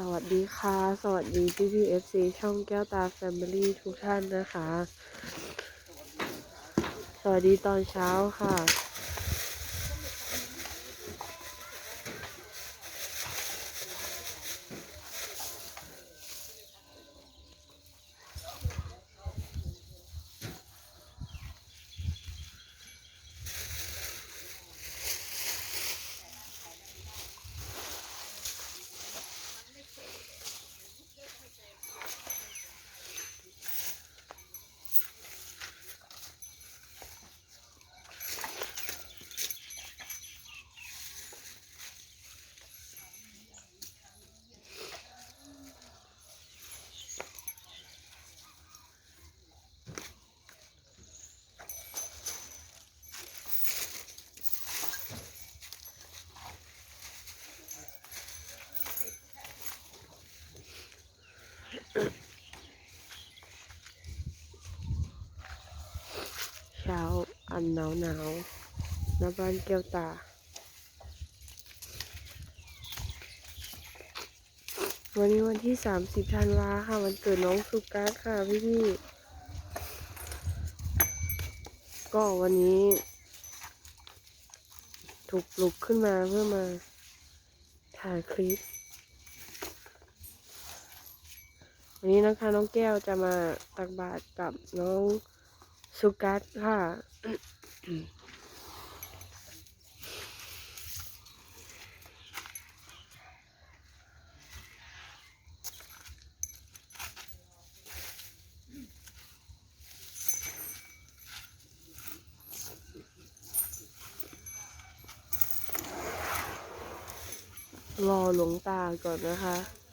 สวัสดีค่ะ สวัสดีพี่พีเอฟซีช่องแก้วตาแฟมิลี่ทุกท่านนะคะ สวัสดีตอนเช้าค่ะ เช้าอันหนาวหนาวๆณบ้านแก้วตา วันนี้วันที่ 30ธันวาค่ะ วันเกิดน้องสุกัสค่ะพี่พี่ๆก็วันนี้ ถูกปลุกขึ้นมาเพื่อมาถ่ายคลิป วันนี้นะคะน้องแก้วจะมาตักบาตรกับน้องสุกัสค่ะรอหลวงตาก่อนนะคะ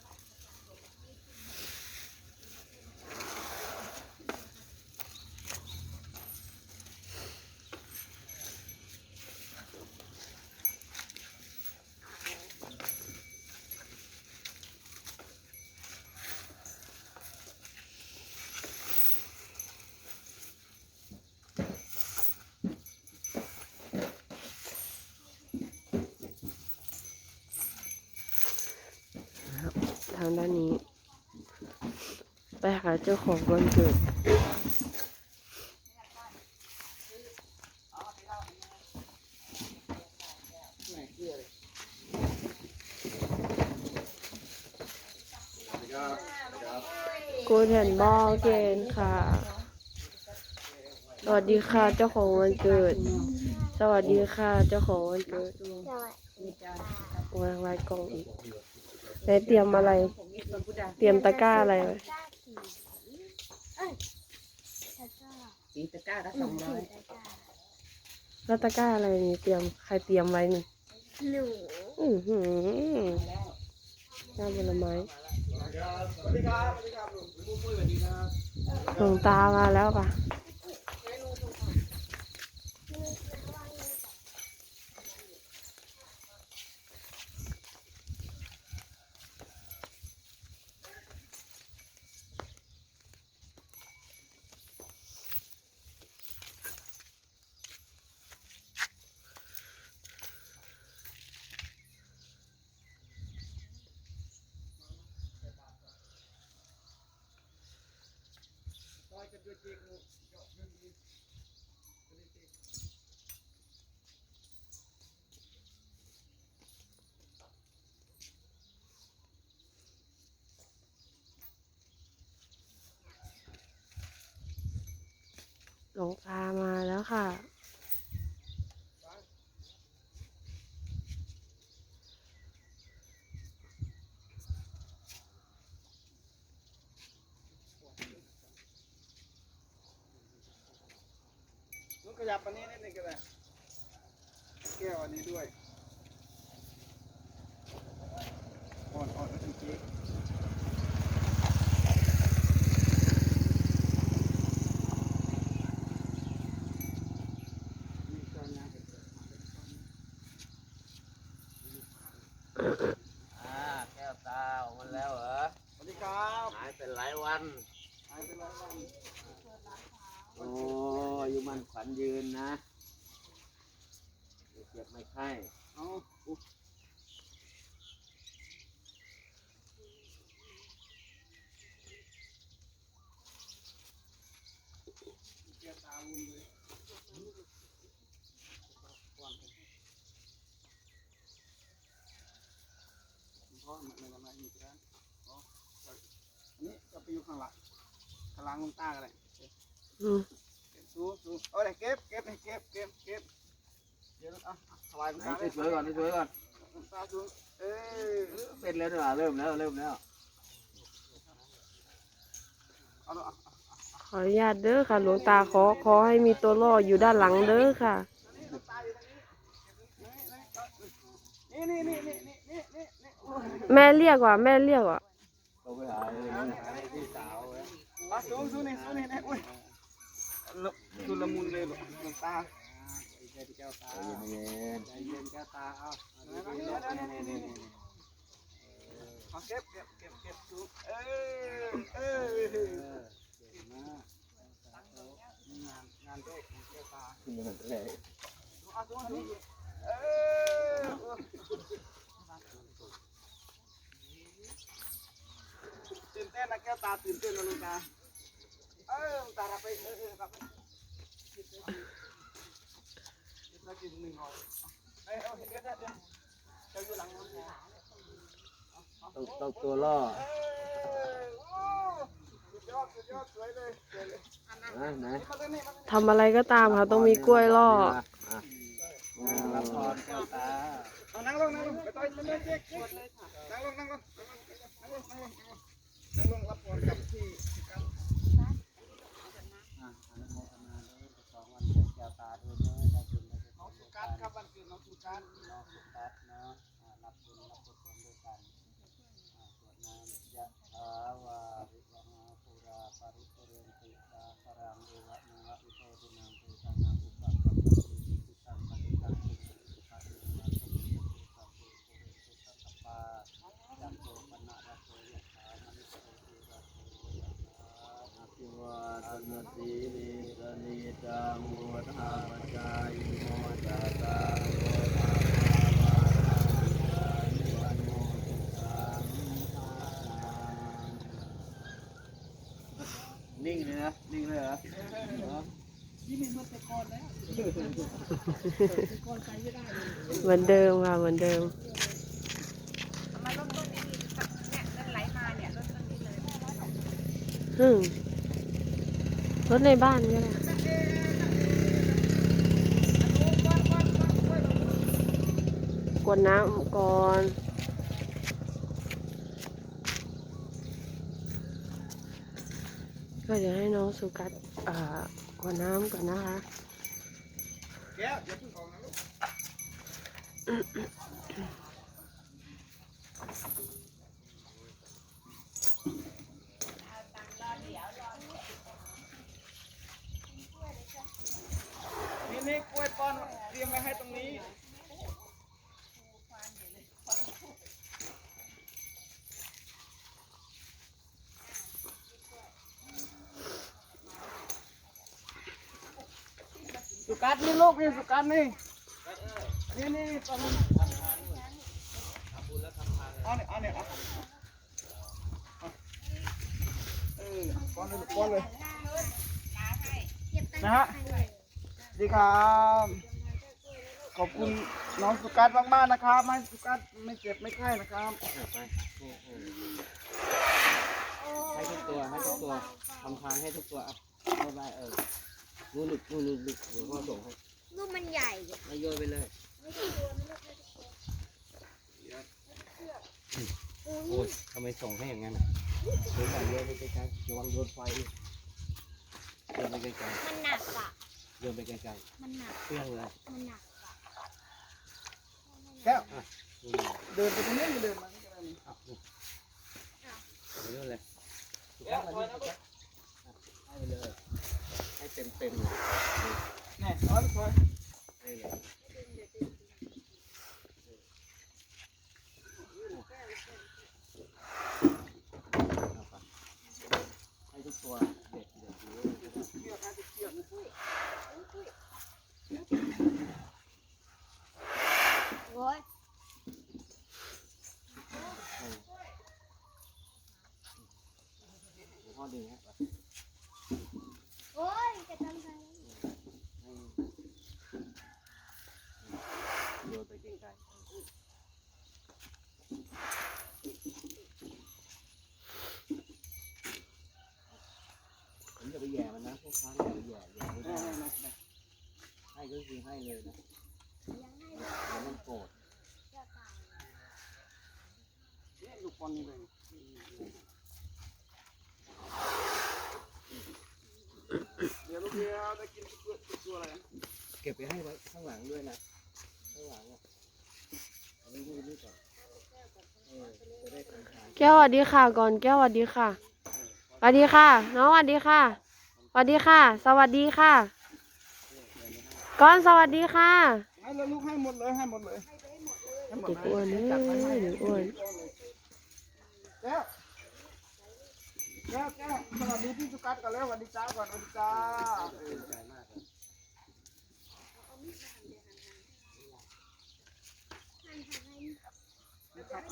างด้านนี้ ไปหาเจ้าของวันเกิด กูเห็นบอเกนค่ะ สวัสดีค่ะเจ้าของวันเกิด สวัสดีค่ะเจ้าของวันเกิดวางไว้กล่องอีก ไหนเตรียมอะไร เตรียมตะกร้าอะไรไว้สีตะกร้าละสองร้อยแล้วตะกร้าอะไรนี่เตรียมใครเตรียมไว้นี่หนูอือหือน้ำผลไม้หลวงตามาแล้วป่ะ หลงตามาแล้วค่ะ นุ ขยับอันนี้นิดนึงก็ได้แก้วอันนี้ด้วยอ่อนอ่อนจริงๆอ่า พราะมันมันมันอยู่ตรอ๋ออันนี้จะไปอยู่ข้างหลังข้างหลังลงตากันเลยอืมเก็บสูสูเอาเลยเก็บเก็บเก็บเก็บเก็บเดี๋ยวอะถวายลงตาให้สวยก่อนให้สวยก่อนลงตาสูเออเป็นแล้วหรอเริ่มแล้วเริ่มแล้วขออนุญาตเด้อค่ะ หลวงตาขอขอให้มีตัวล่ออยู่ด้านหลังเด้อค่ะ นี่นี่นี่นี่นี่ แม่เรียกว่าแม่เรียกว่าเราไปหาพี่สาวมาสูงสูงนี่สูงนี่นี่อุ้ยลุชุลมุนเลยลูกลงตาเย็นใจเย็นแก้ตาเอานี่นี่นี่นี่นี่เอาเก็บเก็บเก็บเก็บสูงเออเอองานงานเด็กงานเจ้าตาๆเหนื่อยเลยเอาตัวนี้เออตื่นเต้นนะ แก้วตาตื่นเต้นนะลูกตา เออตารับไปเออเออรับไปเรากินหนึ่งห่อเอ้ยเอาเดี๋ยวเดี๋ยวเดี๋ยวเจ้าอยู่หลังน้องแต้องต้องตัวล่อเออโอ้สุดยอดสุดยอดสวยเลยสวยเลยนะไหนมาตรงนี้มาตรงนี้ทำอะไรก็ตามค่ะต้องมีกล้วยล่ออะรับพรแก้วตา เอานั่งลงนั่งลงไปต่อยมันเลยเจ๊กเจ๊กนั่งลงนั่งลงนั่งลงนั่งลง นสีนิสนิจังวุฒาปจายโมจาตานิ่งเลยนะ นิ่งเลยเหรอนี่เป็นมันตะกอนแล้วเหมือนเดิมค่ะเหมือนเดิมมาล้ต้นนี้นี่นั่นไหลมาเนี่ยต้นนี้เลยอืม รถในบ้านก็ได้กวนน้ำก่อนก็เดี๋ยวให้น้องสุกัสอ่ากวนน้ำก่อนนะคะแก้วอย่าเพิ่งออกนะลูก นี่นี่กล้วยป้อนเตรียมไว้ให้ตรงนี้สุกัดนี่ลูกนี่สุกัดนี่นี่นี่ตอนนี้เอาเนี่ยเอาเนี่ยเอาเอาเออป้อนเลยป้อนเลยนะฮะ สวัสดีครับ ขอบคุณน้องสุกัดมากๆนะครับให้สุกัดไม่เจ็บไม่ไข้นะครับให้ทุกตัวให้ทุกตัวทำทานให้ทุกตัวอะเอาไปเออนู่นหลุดนู่นหลุดหลุดเดี๋ยวพ่อส่งให้ลูกมันใหญ่แล้วโยนไปเลยโอ้ยทำไมส่งให้อย่างนั้นเดี๋ยวก่อนโยนไปไกลๆระวังโดนไฟโยนไปไกลมันหนักอะ ๆโยนไปไกลมันหนัก ๆเปรี้ยงเลยมันหนักอะแก้วนี่เดินไปตรงนี้เดินมานี่ก็ได้นี่เอานี่ไปนู่นเลยแก้วถอยนะลูกให้ไปเลยให้เต็มเต็มๆเลยนี่ถอยถอยให้เลยเอาไปให้ทุกตัว 你那个还得血很贵，很贵。 เลยนะมันโกรธเนี่ยลูกบอลนี่เลยเดี๋ยวลูกเดียวได้กินตัวตัวอะไรเก็บไปให้ไว้ข้างหลังด้วยนะ ข้างหลังอะอันนี้ให้นี่ก่อนแก้วสวัสดีค่ะก่อนแก้วสวัสดีค่ะสวัสดีค่ะ น้องสวัสดีค่ะสวัสดีค่ะ สวัสดีค่ะ ก้อนสวัสดีค่ะ ให้ลยลูกให้หมดเลยให้หมดเลยให้หมดเด็กอ้วนเอ้ยเด็กอ้วนแก้วแก้วแก้วสวัสดีพี่สุกัสก่อนแล้วสวัสดีจ้าก่อนสวัสดีจ้าใจมากเลย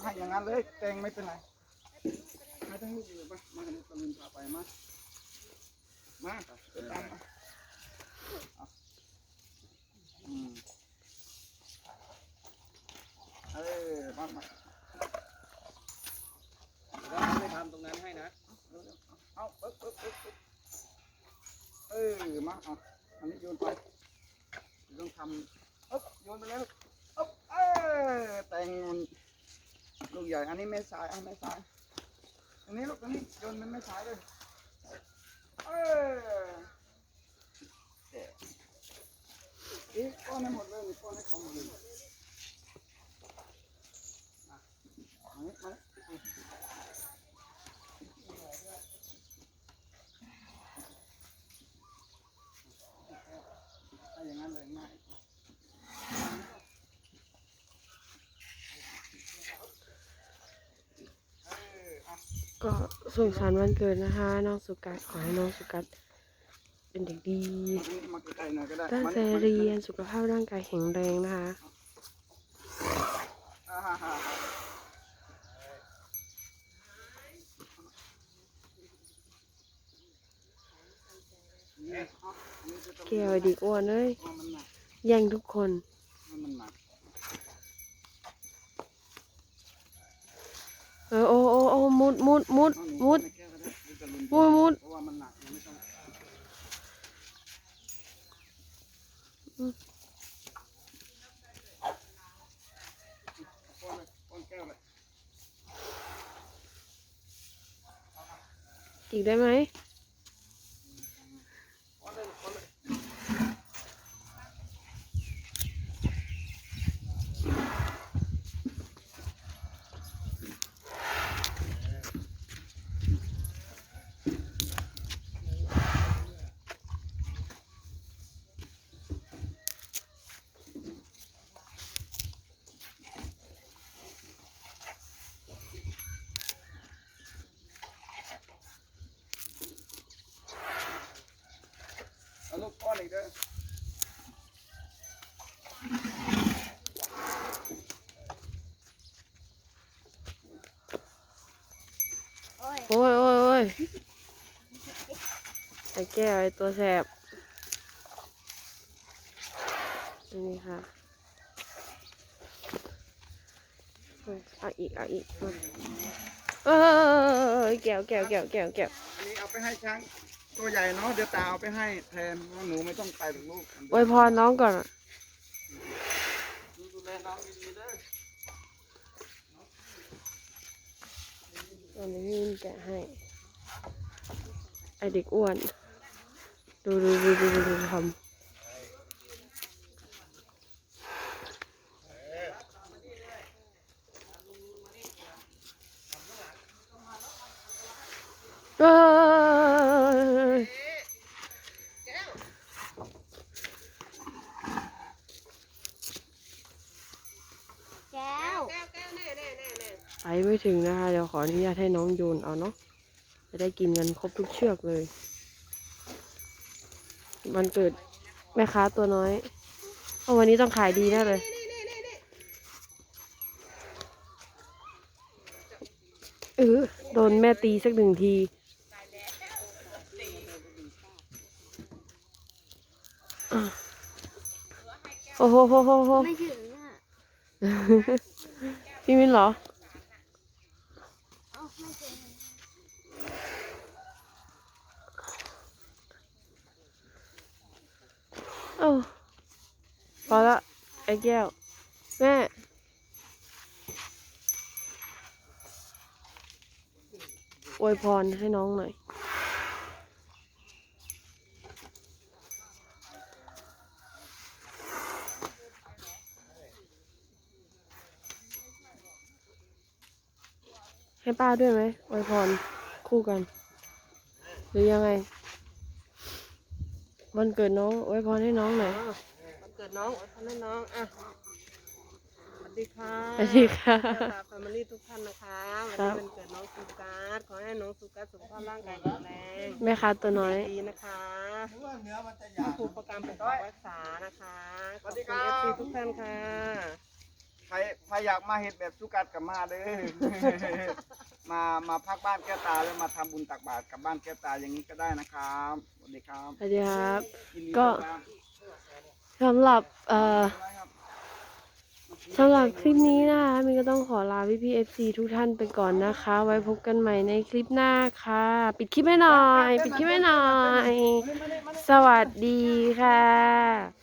ให้อย่างนั้นเลยแตงไม่เป็นไรให้ทั้งลูกเลยไปมากันตะลุนพาไปมามาตามมา เออมามาแล้วไม่ทำตรงนั้นให้นะ เอาปึ๊บปึ๊บปึ๊บปึ๊บเออ มาเอาอันนี้โยนไปต้องทำปึ๊บโยนไปแล้วปึ๊บเออแตงมันลูกใหญ่ อันนี้ไม่สายอันไม่สาย อันนี้ลูกอันนี้โยนมันไม่สายเลย เออเอ๊ะ อีกป้อนให้หมดเลยป้อนให้เขาหมดเลยมามานี่มานี่ถ้าอย่างนั้นเลยง่ายก็สุขสันต์วันเกิดนะคะ น้องสุกัสขอให้น้องสุกัส เป็นเด็กดีมาใกล้ๆหน่อยก็ได้ตั้งมาใจเรียนสุขภาพร่างกายแข็งแรงนะคะอ่าฮ่าฮ่าฮ่าเนี่ยเอาอันนี้จะต้องแก้วเด็กอ้วนเอ้ยเอามันหนักแย่งทุกคนให้มันหนักเออโอ้โอ้โอ้มุดมุดมุดเอาหนูมุด ในแก้วก็ได้เดี๋ยวจะลุ้น มุดมุด เพราะว่ามันหนักยังไม่ต้องป้อนเลยป้อนแก้วเลย อีกได้ไหม ป้อนเลยป้อนเลย เอาลูกป้อนอีกเด้อโอ้ยโอ้ยโอ้ยไอ้แก้วไอ้ตัวแสบนนี้ค่ะเอาอีกเอาอีกเอ้ยแก้วแก้วแก้วแก้วแก้วอันนี้เอาไปให้ช้าง ตัวใหญ่เนาะเดี๋ยวตาเอาไปให้แทนเพราะว่าหนูไม่ต้องไปหรอกลูกอวยพรน้องก่อนอะดูแลน้องดีๆเด้อตอนนี้พี่มินแกะให้ ไอเด็กอ้วน ดูดูดูดูดูดูทำเอ้ย แก้ว แก้วแก้วเน่เน่เน่เน่ ไปไม่ ถึงนะคะเดี๋ยวขออนุญาตให้น้องโยนเอาเนาะจะได้กินกันครบทุกเชือกเลย มันเกิดแม่ค้าตัวน้อยเอาวันนี้ต้องขายดีแน่เลย เออโดนแม่ตีสักหนึ่งทีอะโอ้โหโหโหโหไม่ถึงอะ พี่มินเหรอเอ้าไม่ถึง โอ้ไป อละไอ้แก้ว แม่อวยพรให้น้องหน่อยให้ป้าด้วยไหมอวยพรคู่กัน หรือยังไงวันเกิดน้องอวยพรให้น้องหน่อย นเกิดน้องอวยพรให้น้องอะสวัสดีค่ะสวัสดีค่ะแฟมิลี่ทุกท่านนะคะวันครันี้บเป็นเกิดน้องสุการขอให้น้องสุการสุขภาพร่างกายแข็งแรงแม่ค้าตัวน้อยดีนะคะว่าเนื้อมันจะหผู้ยาบผูกประกันปกปักรักษานะคะขอบคุณเอฟซีทุกท่านค่ะใครใครอยากมาเห็ดแบบสุกัดกับมาเด้อมามาพักบ้านแก้วตาแล้วมาทำบุญตักบาตรกับบ้านแก้วตาอย่างนี้ก็ได้นะครับสวัสดีครับสวัสดีครับยินดีก็ต้อนรับ สำหรับเอ่อสำหรับคลิปนี้นะคะมินก็ต้องขอลาพี่พี่เอฟซีทุกท่านไปก่อนนะคะ ไว้พบกันใหม่ในคลิปหน้าค่ะ ปิดคลิปให้หน่อย ปิดคลิปให้หน่อย สวัสดีค่ะ